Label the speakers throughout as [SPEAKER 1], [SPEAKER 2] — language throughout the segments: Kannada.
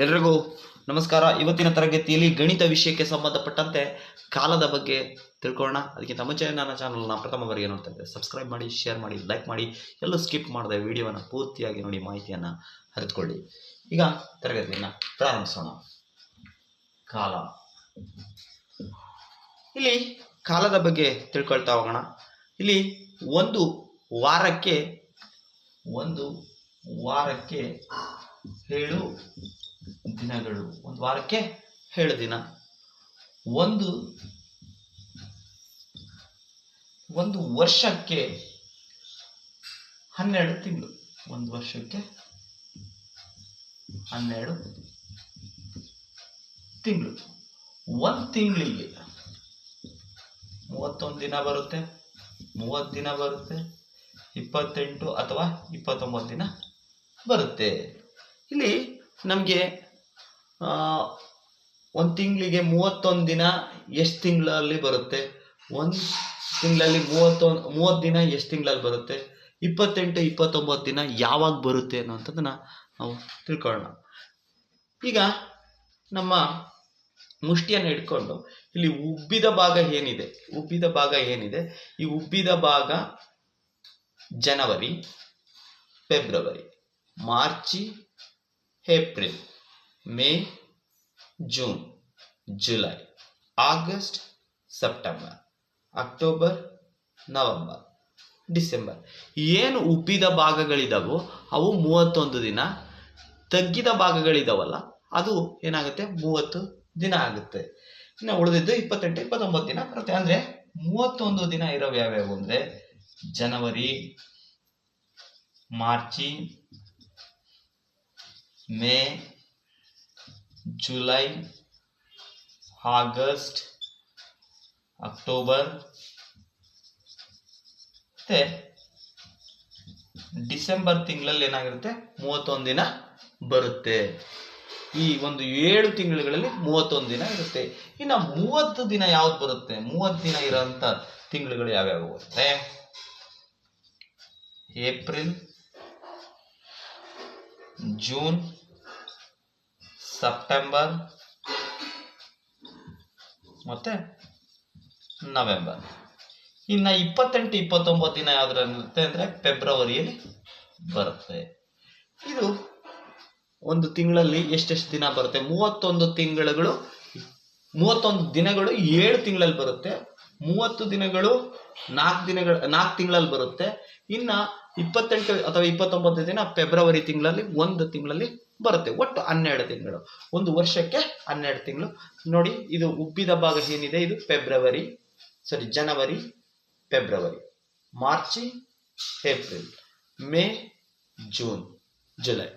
[SPEAKER 1] ಎಲ್ರಿಗೂ ನಮಸ್ಕಾರ ಇವತ್ತಿನ ತರಗತಿಯಲ್ಲಿ ಗಣಿತ ವಿಷಯಕ್ಕೆ ಸಂಬಂಧಪಟ್ಟಂತೆ ಕಾಲದ ಬಗ್ಗೆ ತಿಳ್ಕೊಳ್ಳೋಣ ಅದಕ್ಕಿಂತ ಮುಂಚೆ ನನ್ನ ಚಾನಲ್ನ ಪ್ರಥಮ ಬಾರಿಗೆ ನೋಡ್ತಾ ಇದ್ದೆ ಸಬ್ಸ್ಕ್ರೈಬ್ ಮಾಡಿ ಶೇರ್ ಮಾಡಿ ಲೈಕ್ ಮಾಡಿ ಎಲ್ಲೂ ಸ್ಕಿಪ್ ಮಾಡದೆ ವಿಡಿಯೋನ ಪೂರ್ತಿಯಾಗಿ ನೋಡಿ ಮಾಹಿತಿಯನ್ನು ಹರಿದುಕೊಳ್ಳಿ ಈಗ ತರಗತಿಯನ್ನು ಪ್ರಾರಂಭಿಸೋಣ ಕಾಲ ಇಲ್ಲಿ ಕಾಲದ ಬಗ್ಗೆ ತಿಳ್ಕೊಳ್ತಾ ಹೋಗೋಣ ಇಲ್ಲಿ ಒಂದು ವಾರಕ್ಕೆ ಒಂದು ವಾರಕ್ಕೆ ಏಳು ದಿನಗಳು ಒಂದು ವಾರಕ್ಕೆ ಏಳು ದಿನ ಒಂದು ಒಂದು ವರ್ಷಕ್ಕೆ ಹನ್ನೆರಡು ತಿಂಗಳು ಒಂದು ವರ್ಷಕ್ಕೆ ಹನ್ನೆರಡು ತಿಂಗಳು ಒಂದು ತಿಂಗಳಿಗೆ ಮೂವತ್ತೊಂದು ದಿನ ಬರುತ್ತೆ ಮೂವತ್ತು ದಿನ ಬರುತ್ತೆ ಇಪ್ಪತ್ತೆಂಟು ಅಥವಾ ಇಪ್ಪತ್ತೊಂಬತ್ತು ದಿನ ಬರುತ್ತೆ ಇಲ್ಲಿ ನಮಗೆ ಒಂದು ತಿಂಗಳಿಗೆ ಮೂವತ್ತೊಂದು ದಿನ ಎಷ್ಟು ತಿಂಗಳಲ್ಲಿ ಬರುತ್ತೆ ಒಂದು ತಿಂಗಳಲ್ಲಿ ಮೂವತ್ತೊಂದು ಮೂವತ್ತು ದಿನ ಎಷ್ಟು ತಿಂಗಳಲ್ಲಿ ಬರುತ್ತೆ ಇಪ್ಪತ್ತೆಂಟು ಇಪ್ಪತ್ತೊಂಬತ್ತು ದಿನ ಯಾವಾಗ ಬರುತ್ತೆ ಅನ್ನೋಂಥದ್ದನ್ನ ನಾವು ತಿಳ್ಕೊಳ್ಳೋಣ ಈಗ ನಮ್ಮ ಮುಷ್ಟಿಯನ್ನು ಹಿಡ್ಕೊಂಡು ಇಲ್ಲಿ ಉಬ್ಬಿದ ಭಾಗ ಏನಿದೆ ಉಬ್ಬಿದ ಭಾಗ ಏನಿದೆ ಈ ಉಬ್ಬಿದ ಭಾಗ ಜನವರಿ ಫೆಬ್ರವರಿ ಮಾರ್ಚಿ April May June July August September October November December ಏನು ಉಬ್ಬಿದ ಭಾಗಗಳಿದಾವೋ ಅವು ಮೂವತ್ತೊಂದು ದಿನ ತಗ್ಗಿದ ಭಾಗಗಳಿದಾವಲ್ಲ ಅದು ಏನಾಗುತ್ತೆ ಮೂವತ್ತು ದಿನ ಆಗುತ್ತೆ ಇನ್ನು ಉಳಿದಿದ್ದು ಇಪ್ಪತ್ತೆಂಟು ಇಪ್ಪತ್ತೊಂಬತ್ತು ದಿನ ಬರುತ್ತೆ ಅಂದರೆ ಮೂವತ್ತೊಂದು ದಿನ ಇರೋ ಯಾವ್ಯಾವು ಅಂದರೆ ಜನವರಿ ಮಾರ್ಚಿ ಮೇ ಜುಲೈ ಆಗಸ್ಟ್ ಅಕ್ಟೋಬರ್ ಮತ್ತು ಡಿಸೆಂಬರ್ ತಿಂಗಳಲ್ಲಿ ಏನಾಗಿರುತ್ತೆ ಮೂವತ್ತೊಂದು ದಿನ ಬರುತ್ತೆ ಈ ಒಂದು ಏಳು ತಿಂಗಳುಗಳಲ್ಲಿ ಮೂವತ್ತೊಂದು ದಿನ ಇರುತ್ತೆ ಇನ್ನು ಮೂವತ್ತು ದಿನ ಯಾವ್ದು ಬರುತ್ತೆ ಮೂವತ್ತು ದಿನ ಇರೋಂಥ ತಿಂಗಳುಗಳು ಯಾವ್ಯಾವ ಬರುತ್ತೆ ಏಪ್ರಿಲ್ ಜೂನ್ ಸೆಪ್ಟೆಂಬರ್ ಮತ್ತೆ ನವೆಂಬರ್ ಇನ್ನು ಇಪ್ಪತ್ತೆಂಟು ಇಪ್ಪತ್ತೊಂಬತ್ತು ದಿನ ಯಾವುದ್ರಲ್ಲಿರುತ್ತೆ ಅಂದರೆ ಫೆಬ್ರವರಿಯಲ್ಲಿ ಬರುತ್ತೆ ಇದು ಒಂದು ತಿಂಗಳಲ್ಲಿ ಎಷ್ಟೆಷ್ಟು ದಿನ ಬರುತ್ತೆ ಮೂವತ್ತೊಂದು ತಿಂಗಳುಗಳು ಮೂವತ್ತೊಂದು ದಿನಗಳು ಏಳು ತಿಂಗಳಲ್ಲಿ ಬರುತ್ತೆ ಮೂವತ್ತು ದಿನಗಳು ನಾಲ್ಕು ದಿನಗಳ ನಾಲ್ಕು ತಿಂಗಳಲ್ಲಿ ಬರುತ್ತೆ ಇನ್ನು ಇಪ್ಪತ್ತೆಂಟು ಅಥವಾ ಇಪ್ಪತ್ತೊಂಬತ್ತು ದಿನ ಫೆಬ್ರವರಿ ತಿಂಗಳಲ್ಲಿ ಒಂದು ತಿಂಗಳಲ್ಲಿ ಬರುತ್ತೆ ಒಟ್ಟು ಹನ್ನೆರಡು ತಿಂಗಳು ಒಂದು ವರ್ಷಕ್ಕೆ ಹನ್ನೆರಡು ತಿಂಗಳು ನೋಡಿ ಇದು ಉಬ್ಬಿದ ಭಾಗ ಏನಿದೆ ಇದು ಫೆಬ್ರವರಿ ಸಾರಿ ಜನವರಿ February March April May June July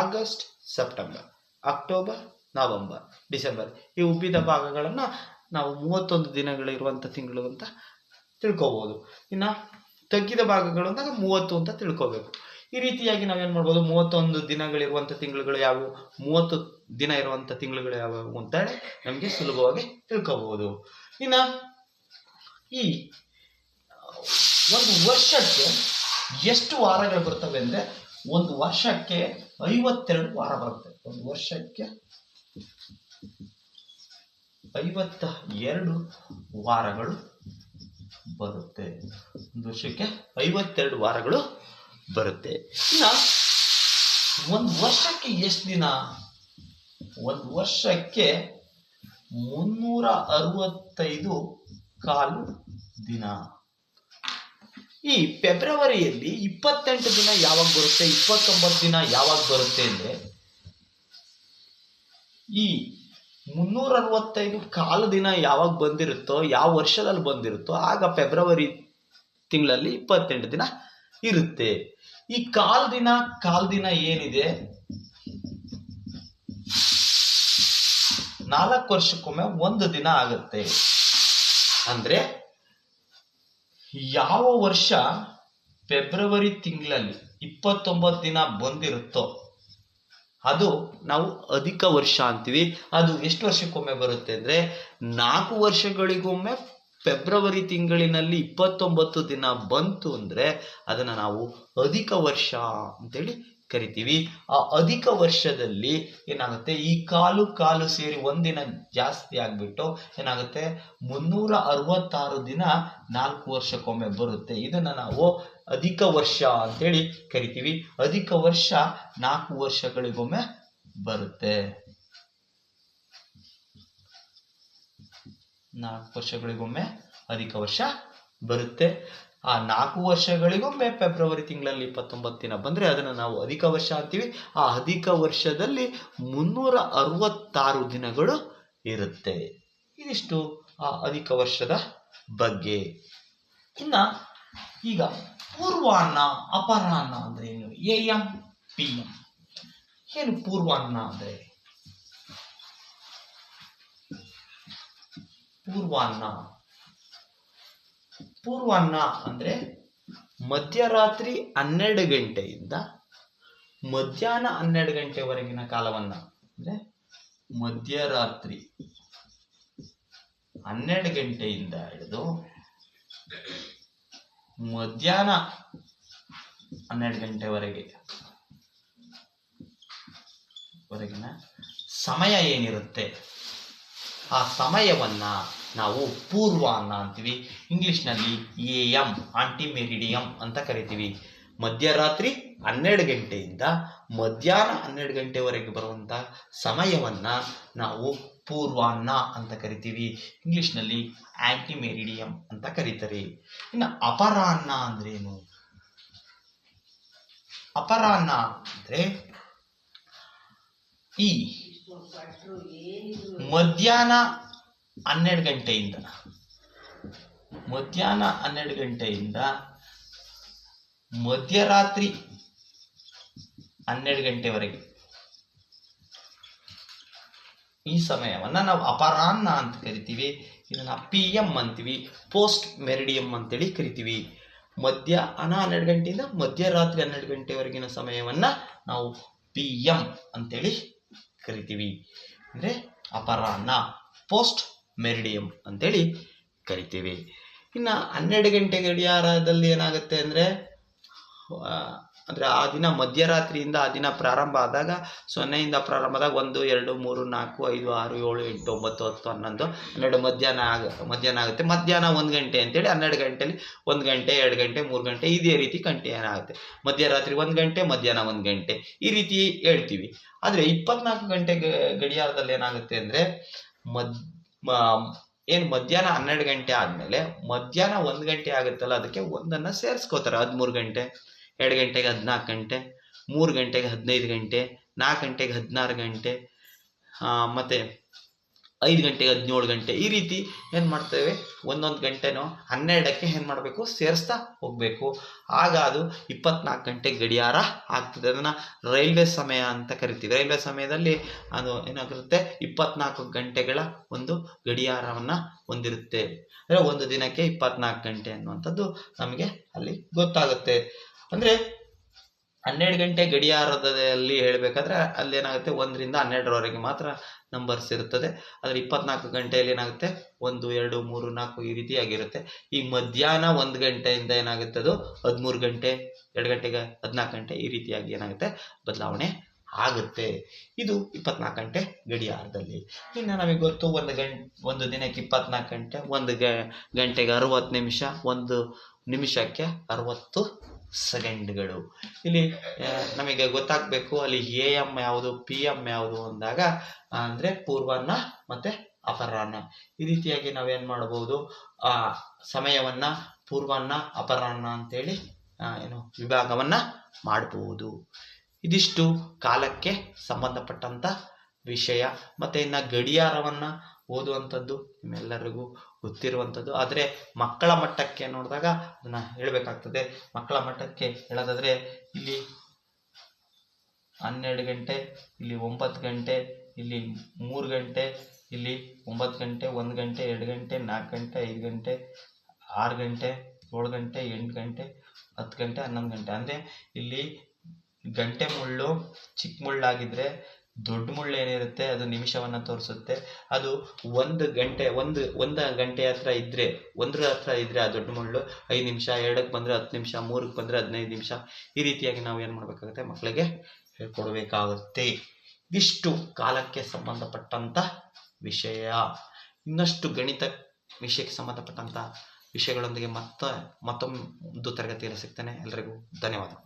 [SPEAKER 1] August September October November December ಈ ಉಬ್ಬಿದ ಭಾಗಗಳನ್ನು ನಾವು ಮೂವತ್ತೊಂದು ದಿನಗಳಿರುವಂಥ ತಿಂಗಳು ಅಂತ ತಿಳ್ಕೋಬಹುದು ಇನ್ನು ತಗ್ಗಿದ ಭಾಗಗಳು ಅಂದಾಗ ಮೂವತ್ತು ಅಂತ ತಿಳ್ಕೋಬೇಕು ಈ ರೀತಿಯಾಗಿ ನಾವೇನ್ ಮಾಡ್ಬೋದು ಮೂವತ್ತೊಂದು ದಿನಗಳಿರುವಂಥ ತಿಂಗಳುಗಳು ಯಾವುವು ಮೂವತ್ತು ದಿನ ಇರುವಂತ ತಿಂಗಳುಗಳು ಯಾವುವು ಅಂತ ನಮಗೆ ಸುಲಭವಾಗಿ ತಿಳ್ಕೋಬಹುದು ಇನ್ನ ಈ ಒಂದು ವರ್ಷಕ್ಕೆ ಎಷ್ಟು ವಾರಗಳು ಬರ್ತವೆ ಅಂದ್ರೆ ಒಂದು ವರ್ಷಕ್ಕೆ ಐವತ್ತೆರಡು ವಾರ ಬರುತ್ತೆ ಒಂದು ವರ್ಷಕ್ಕೆ ಐವತ್ತ ಎರಡು ವಾರಗಳು ಬರುತ್ತೆ ಒಂದು ವರ್ಷಕ್ಕೆ ಐವತ್ತೆರಡು ವಾರಗಳು ಬರುತ್ತೆ ಇನ್ನು ಒಂದು ವರ್ಷಕ್ಕೆ ಎಷ್ಟು ದಿನ ಒಂದು ವರ್ಷಕ್ಕೆ ಮುನ್ನೂರ ಅರವತ್ತೈದು ಕಾಲು ದಿನ ಈ ಫೆಬ್ರವರಿಯಲ್ಲಿ ಇಪ್ಪತ್ತೆಂಟು ದಿನ ಯಾವಾಗ ಬರುತ್ತೆ ಇಪ್ಪತ್ತೊಂಬತ್ತು ದಿನ ಯಾವಾಗ ಬರುತ್ತೆ ಅಂದ್ರೆ ಈ ಮುನ್ನೂರ ಅರವತ್ತೈದು ಕಾಲು ದಿನ ಯಾವಾಗ ಬಂದಿರುತ್ತೋ ಯಾವ ವರ್ಷದಲ್ಲಿ ಬಂದಿರುತ್ತೋ ಆಗ ಫೆಬ್ರವರಿ ತಿಂಗಳಲ್ಲಿ ಇಪ್ಪತ್ತೆಂಟು ದಿನ ಇರುತ್ತೆ ಈ ದಿನ ಕಾಲ್ದಿನ ದಿನ ಏನಿದೆ ನಾಲ್ಕು ವರ್ಷಕ್ಕೊಮ್ಮೆ ಒಂದು ದಿನ ಆಗುತ್ತೆ ಅಂದ್ರೆ ಯಾವ ವರ್ಷ ಫೆಬ್ರವರಿ ತಿಂಗಳಲ್ಲಿ ಇಪ್ಪತ್ತೊಂಬತ್ತು ದಿನ ಬಂದಿರುತ್ತೋ ಅದು ನಾವು ಅಧಿಕ ವರ್ಷ ಅಂತೀವಿ ಅದು ಎಷ್ಟು ವರ್ಷಕ್ಕೊಮ್ಮೆ ಬರುತ್ತೆ ಅಂದ್ರೆ ನಾಲ್ಕು ವರ್ಷಗಳಿಗೊಮ್ಮೆ ಫೆಬ್ರವರಿ ತಿಂಗಳಿನಲ್ಲಿ ಇಪ್ಪತ್ತೊಂಬತ್ತು ದಿನ ಬಂತು ಅಂದರೆ ಅದನ್ನು ನಾವು ಅಧಿಕ ವರ್ಷ ಅಂತೇಳಿ ಕರಿತೀವಿ ಆ ಅಧಿಕ ವರ್ಷದಲ್ಲಿ ಏನಾಗುತ್ತೆ ಈ ಕಾಲು ಕಾಲು ಸೇರಿ ಒಂದಿನ ಜಾಸ್ತಿ ಆಗ್ಬಿಟ್ಟು ಏನಾಗುತ್ತೆ ಮುನ್ನೂರ ಅರವತ್ತಾರು ದಿನ ನಾಲ್ಕು ವರ್ಷಕ್ಕೊಮ್ಮೆ ಬರುತ್ತೆ ಇದನ್ನ ನಾವು ಅಧಿಕ ವರ್ಷ ಅಂತೇಳಿ ಕರಿತೀವಿ ಅಧಿಕ ವರ್ಷ ನಾಲ್ಕು ವರ್ಷಗಳಿಗೊಮ್ಮೆ ಬರುತ್ತೆ ನಾಲ್ಕು ವರ್ಷಗಳಿಗೊಮ್ಮೆ ಅಧಿಕ ವರ್ಷ ಬರುತ್ತೆ ಆ ನಾಲ್ಕು ವರ್ಷಗಳಿಗೊಮ್ಮೆ ಫೆಬ್ರವರಿ ತಿಂಗಳಲ್ಲಿ ಇಪ್ಪತ್ತೊಂಬತ್ತು ದಿನ ಬಂದರೆ ಅದನ್ನು ನಾವು ಅಧಿಕ ವರ್ಷ ಅಂತೀವಿ ಆ ಅಧಿಕ ವರ್ಷದಲ್ಲಿ ಮುನ್ನೂರ ಅರವತ್ತಾರು ದಿನಗಳು ಇರುತ್ತೆ ಇದಿಷ್ಟು ಆ ಅಧಿಕ ವರ್ಷದ ಬಗ್ಗೆ ಇನ್ನು ಈಗ ಪೂರ್ವಾನ್ನ ಅಪರಾಹ್ನ ಅಂದರೆ ಏನು ಎ ಎಂ ಪಿ ಎಂ ಏನು ಪೂರ್ವಾನ್ನ ಅಂದರೆ ಪೂರ್ವಾನ್ನ ಪೂರ್ವಾನ್ನ ಅಂದ್ರೆ ಮಧ್ಯರಾತ್ರಿ ಹನ್ನೆರಡು ಗಂಟೆಯಿಂದ ಮಧ್ಯಾಹ್ನ ಹನ್ನೆರಡು ಗಂಟೆವರೆಗಿನ ಕಾಲವನ್ನ ಅಂದ್ರೆ ಮಧ್ಯರಾತ್ರಿ ಹನ್ನೆರಡು ಗಂಟೆಯಿಂದ ಹಿಡಿದು ಮಧ್ಯಾಹ್ನ ಹನ್ನೆರಡು ಗಂಟೆವರೆಗೆ ವರೆಗಿನ ಸಮಯ ಏನಿರುತ್ತೆ ಆ ಸಮಯವನ್ನು ನಾವು ಅನ್ನ ಅಂತೀವಿ ಇಂಗ್ಲಿಷ್ನಲ್ಲಿ ಎ ಎಂ ಆಂಟಿ ಮೆರಿಡಿಯಂ ಅಂತ ಕರಿತೀವಿ ಮಧ್ಯರಾತ್ರಿ ಹನ್ನೆರಡು ಗಂಟೆಯಿಂದ ಮಧ್ಯಾಹ್ನ ಹನ್ನೆರಡು ಗಂಟೆವರೆಗೆ ಬರುವಂಥ ಸಮಯವನ್ನು ನಾವು ಪೂರ್ವಾನ್ನ ಅಂತ ಕರಿತೀವಿ ಇಂಗ್ಲೀಷ್ನಲ್ಲಿ ಆಂಟಿ ಮೆರಿಡಿಯಂ ಅಂತ ಕರೀತಾರೆ ಇನ್ನು ಅಪರಾಹ್ನ ಅಂದ್ರೇನು ಅಪರಾಹ್ನ ಅಂದರೆ ಈ ಮಧ್ಯಾಹ್ನ ಹನ್ನೆರಡು ಗಂಟೆಯಿಂದ ಮಧ್ಯಾಹ್ನ ಹನ್ನೆರಡು ಗಂಟೆಯಿಂದ ಮಧ್ಯರಾತ್ರಿ ಹನ್ನೆರಡು ಗಂಟೆವರೆಗೆ ಈ ಸಮಯವನ್ನು ನಾವು ಅಪರಾಹ್ನ ಅಂತ ಕರಿತೀವಿ ಇದನ್ನು ಪಿ ಎಂ ಅಂತೀವಿ ಪೋಸ್ಟ್ ಮೆರಿಡಿಯಂ ಅಂತೇಳಿ ಕರಿತೀವಿ ಮಧ್ಯಾಹ್ನ ಹನ್ನೆರಡು ಗಂಟೆಯಿಂದ ಮಧ್ಯರಾತ್ರಿ ಹನ್ನೆರಡು ಗಂಟೆವರೆಗಿನ ಸಮಯವನ್ನು ನಾವು ಪಿ ಎಂ ಅಂತೇಳಿ ಕರಿತೀವಿ ಅಂದರೆ ಅಪರಾಹ್ನ ಪೋಸ್ಟ್ ಮೆರಿಡಿಯಂ ಅಂತೇಳಿ ಕರಿತೀವಿ ಇನ್ನು ಹನ್ನೆರಡು ಗಂಟೆ ಗಡಿಯಾರದಲ್ಲಿ ಏನಾಗುತ್ತೆ ಅಂದರೆ ಅಂದರೆ ಆ ದಿನ ಮಧ್ಯರಾತ್ರಿಯಿಂದ ಆ ದಿನ ಪ್ರಾರಂಭ ಆದಾಗ ಸೊನ್ನೆಯಿಂದ ಪ್ರಾರಂಭ ಆದಾಗ ಒಂದು ಎರಡು ಮೂರು ನಾಲ್ಕು ಐದು ಆರು ಏಳು ಎಂಟು ಒಂಬತ್ತು ಹತ್ತು ಹನ್ನೊಂದು ಹನ್ನೆರಡು ಮಧ್ಯಾಹ್ನ ಆಗ ಮಧ್ಯಾಹ್ನ ಆಗುತ್ತೆ ಮಧ್ಯಾಹ್ನ ಒಂದು ಗಂಟೆ ಅಂತೇಳಿ ಹನ್ನೆರಡು ಗಂಟೆಯಲ್ಲಿ ಒಂದು ಗಂಟೆ ಎರಡು ಗಂಟೆ ಮೂರು ಗಂಟೆ ಇದೇ ರೀತಿ ಕಂಟಿನ್ಯೂ ಆಗುತ್ತೆ ಮಧ್ಯರಾತ್ರಿ ಒಂದು ಗಂಟೆ ಮಧ್ಯಾಹ್ನ ಒಂದು ಗಂಟೆ ಈ ರೀತಿ ಹೇಳ್ತೀವಿ ಆದರೆ ಇಪ್ಪತ್ನಾಲ್ಕು ಗಂಟೆ ಗಡಿಯಾರದಲ್ಲಿ ಏನಾಗುತ್ತೆ ಅಂದರೆ ಮದ್ ಏನು ಮಧ್ಯಾಹ್ನ ಹನ್ನೆರಡು ಗಂಟೆ ಆದಮೇಲೆ ಮಧ್ಯಾಹ್ನ ಒಂದು ಗಂಟೆ ಆಗುತ್ತಲ್ಲ ಅದಕ್ಕೆ ಒಂದನ್ನು ಸೇರಿಸ್ಕೋತಾರೆ ಹದಿಮೂರು ಗಂಟೆ ಎರಡು ಗಂಟೆಗೆ ಹದಿನಾಲ್ಕು ಗಂಟೆ ಮೂರು ಗಂಟೆಗೆ ಹದಿನೈದು ಗಂಟೆ ನಾಲ್ಕು ಗಂಟೆಗೆ ಹದಿನಾರು ಗಂಟೆ ಮತ್ತು ಐದು ಗಂಟೆಗೆ ಹದಿನೇಳು ಗಂಟೆ ಈ ರೀತಿ ಏನು ಮಾಡ್ತೇವೆ ಒಂದೊಂದು ಗಂಟೆನೋ ಹನ್ನೆರಡಕ್ಕೆ ಏನು ಮಾಡಬೇಕು ಸೇರಿಸ್ತಾ ಹೋಗಬೇಕು ಆಗ ಅದು ಇಪ್ಪತ್ನಾಲ್ಕು ಗಂಟೆ ಗಡಿಯಾರ ಆಗ್ತದೆ ಅದನ್ನು ರೈಲ್ವೆ ಸಮಯ ಅಂತ ಕರಿತೀವಿ ರೈಲ್ವೆ ಸಮಯದಲ್ಲಿ ಅದು ಏನಾಗಿರುತ್ತೆ ಇಪ್ಪತ್ನಾಲ್ಕು ಗಂಟೆಗಳ ಒಂದು ಗಡಿಯಾರವನ್ನು ಹೊಂದಿರುತ್ತೆ ಅಂದರೆ ಒಂದು ದಿನಕ್ಕೆ ಇಪ್ಪತ್ನಾಲ್ಕು ಗಂಟೆ ಅನ್ನುವಂಥದ್ದು ನಮಗೆ ಅಲ್ಲಿ ಗೊತ್ತಾಗುತ್ತೆ ಅಂದರೆ ಹನ್ನೆರಡು ಗಂಟೆ ಗಡಿಯಾರದಲ್ಲಿ ಹೇಳಬೇಕಾದ್ರೆ ಅಲ್ಲೇನಾಗುತ್ತೆ ಒಂದರಿಂದ ಹನ್ನೆರಡರವರೆಗೆ ಮಾತ್ರ ನಂಬರ್ಸ್ ಇರುತ್ತದೆ ಆದರೆ ಇಪ್ಪತ್ನಾಲ್ಕು ಗಂಟೆಯಲ್ಲಿ ಏನಾಗುತ್ತೆ ಒಂದು ಎರಡು ಮೂರು ನಾಲ್ಕು ಈ ರೀತಿಯಾಗಿರುತ್ತೆ ಈ ಮಧ್ಯಾಹ್ನ ಒಂದು ಗಂಟೆಯಿಂದ ಏನಾಗುತ್ತೆ ಅದು ಹದಿಮೂರು ಗಂಟೆ ಎರಡು ಗಂಟೆಗೆ ಹದಿನಾಲ್ಕು ಗಂಟೆ ಈ ರೀತಿಯಾಗಿ ಏನಾಗುತ್ತೆ ಬದಲಾವಣೆ ಆಗುತ್ತೆ ಇದು ಇಪ್ಪತ್ನಾಲ್ಕು ಗಂಟೆ ಗಡಿಯಾರದಲ್ಲಿ ಇನ್ನು ನಮಗೆ ಗೊತ್ತು ಒಂದು ಗಂಟೆ ಒಂದು ದಿನಕ್ಕೆ ಇಪ್ಪತ್ನಾಲ್ಕು ಗಂಟೆ ಒಂದು ಗಂಟೆಗೆ ಅರವತ್ತು ನಿಮಿಷ ಒಂದು ನಿಮಿಷಕ್ಕೆ ಅರವತ್ತು ಸೆಕೆಂಡ್ಗಳು ಇಲ್ಲಿ ನಮಗೆ ಗೊತ್ತಾಗಬೇಕು ಅಲ್ಲಿ ಎ ಎಮ್ ಯಾವುದು ಪಿ ಎಂ ಯಾವುದು ಅಂದಾಗ ಅಂದರೆ ಪೂರ್ವಾನ್ನ ಮತ್ತು ಅಪರಾಹ್ನ ಈ ರೀತಿಯಾಗಿ ನಾವೇನು ಮಾಡಬಹುದು ಆ ಸಮಯವನ್ನು ಪೂರ್ವಾನ್ನ ಅಪರಾಹ್ನ ಅಂತೇಳಿ ಏನು ವಿಭಾಗವನ್ನು ಮಾಡಬಹುದು ಇದಿಷ್ಟು ಕಾಲಕ್ಕೆ ಸಂಬಂಧಪಟ್ಟಂಥ ವಿಷಯ ಮತ್ತು ಇನ್ನು ಗಡಿಯಾರವನ್ನು ಓದುವಂಥದ್ದು ನಿಮ್ಮೆಲ್ಲರಿಗೂ ಗೊತ್ತಿರುವಂಥದ್ದು ಆದರೆ ಮಕ್ಕಳ ಮಟ್ಟಕ್ಕೆ ನೋಡಿದಾಗ ಅದನ್ನು ಹೇಳಬೇಕಾಗ್ತದೆ ಮಕ್ಕಳ ಮಟ್ಟಕ್ಕೆ ಹೇಳೋದಾದರೆ ಇಲ್ಲಿ ಹನ್ನೆರಡು ಗಂಟೆ ಇಲ್ಲಿ ಒಂಬತ್ತು ಗಂಟೆ ಇಲ್ಲಿ ಮೂರು ಗಂಟೆ ಇಲ್ಲಿ ಒಂಬತ್ತು ಗಂಟೆ ಒಂದು ಗಂಟೆ ಎರಡು ಗಂಟೆ ನಾಲ್ಕು ಗಂಟೆ ಐದು ಗಂಟೆ ಆರು ಗಂಟೆ ಏಳು ಗಂಟೆ ಎಂಟು ಗಂಟೆ ಹತ್ತು ಗಂಟೆ ಹನ್ನೊಂದು ಗಂಟೆ ಅಂದರೆ ಇಲ್ಲಿ ಗಂಟೆ ಮುಳ್ಳು ಚಿಕ್ಕ ಮುಳ್ಳಾಗಿದ್ದರೆ ದೊಡ್ಡ ಮುಳ್ಳು ಏನಿರುತ್ತೆ ಅದು ನಿಮಿಷವನ್ನು ತೋರಿಸುತ್ತೆ ಅದು ಒಂದು ಗಂಟೆ ಒಂದು ಒಂದು ಗಂಟೆ ಹತ್ರ ಇದ್ದರೆ ಒಂದರ ಹತ್ರ ಇದ್ರೆ ಆ ದೊಡ್ಡ ಮುಳ್ಳು ಐದು ನಿಮಿಷ ಎರಡಕ್ಕೆ ಬಂದರೆ ಹತ್ತು ನಿಮಿಷ ಮೂರಕ್ಕೆ ಬಂದರೆ ಹದಿನೈದು ನಿಮಿಷ ಈ ರೀತಿಯಾಗಿ ನಾವು ಏನು ಮಾಡಬೇಕಾಗುತ್ತೆ ಮಕ್ಕಳಿಗೆ ಹೇಳ್ಕೊಡ್ಬೇಕಾಗುತ್ತೆ ಇದಿಷ್ಟು ಕಾಲಕ್ಕೆ ಸಂಬಂಧಪಟ್ಟಂಥ ವಿಷಯ ಇನ್ನಷ್ಟು ಗಣಿತ ವಿಷಯಕ್ಕೆ ಸಂಬಂಧಪಟ್ಟಂಥ ವಿಷಯಗಳೊಂದಿಗೆ ಮತ್ತೆ ಮತ್ತೊಂದು ತರಗತಿಯಲ್ಲಿ ಸಿಗ್ತೇನೆ ಎಲ್ಲರಿಗೂ ಧನ್ಯವಾದ